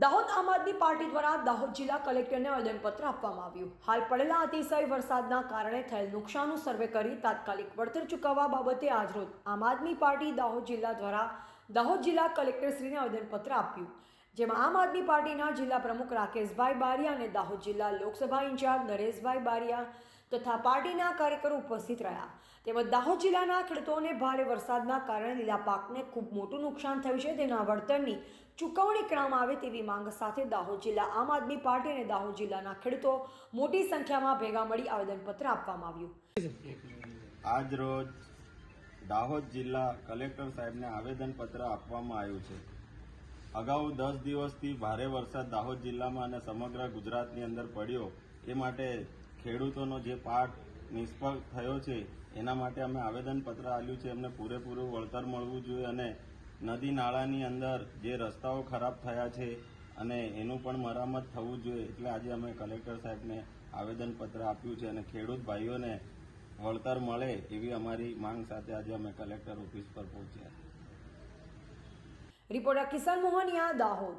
દાહોદ આમ આદમી પાર્ટી દ્વારા દાહોદ જિલ્લા કલેક્ટરને આવેદનપત્ર આપવામાં આવ્યું. હાલ પડેલા અતિશય વરસાદના કારણે થયેલ નુકસાનનું સર્વે કરી તાત્કાલિક વળતર ચૂકવવા બાબતે આજરોજ આમ આદમી પાર્ટી દાહોદ જિલ્લા દ્વારા દાહોદ જિલ્લા કલેક્ટરશ્રીને આવેદનપત્ર આપ્યું. જેમાં આમ આદમી પાર્ટીના જિલ્લા પ્રમુખ રાકેશભાઈ બારિયા અને દાહોદ જિલ્લા લોકસભા ઇન્ચાર્જ નરેશભાઈ બારિયા તથા પાર્ટીના કાર્યકરો ઉપસ્થિત રહ્યા. તેમજ દાહોદ જિલ્લાના ખેડૂતોને ભારે વરસાદના કારણે લીલા પાકને ખૂબ મોટું નુકસાન થયું છે. તેના વળતરની ચૂકવણી કરવામાં આવે તેવી માંગ સાથે દાહોદ જિલ્લા આમ આદમી પાર્ટી અને દાહોદ જિલ્લાના ખેડૂતો મોટી સંખ્યામાં ભેગા મળી આવેદનપત્ર આપવામાં આવ્યું. આજ રોજ દાહોદ જિલ્લા કલેક્ટર સાહેબને આવેદનપત્ર આપવામાં આવ્યું છે. અગાઉ દસ દિવસથી ભારે વરસાદ દાહોદ જિલ્લામાં અને સમગ્ર ગુજરાતની અંદર પડ્યો. એ માટે ખેડૂતોનો જે પાક નિષ્ફળ થયો છે, એના માટે અમે આવેદનપત્ર આપ્યું છે. એમને પૂરેપૂરું વળતર મળવું જોઈએ અને નદી નાળાની અંદર જે રસ્તાઓ ખરાબ થયા છે અને એનું પણ મરામત થવું જોઈએ એટલે આજે અમે કલેક્ટર સાહેબને આવેદનપત્ર આપ્યું છે અને ખેડૂત ભાઈઓને વળતર મળે એવી અમારી માંગ સાથે આજે અમે કલેક્ટર ઓફિસ પર પહોંચ્યા. રિપોર્ટર કિશન મોહનિયા દાહોદ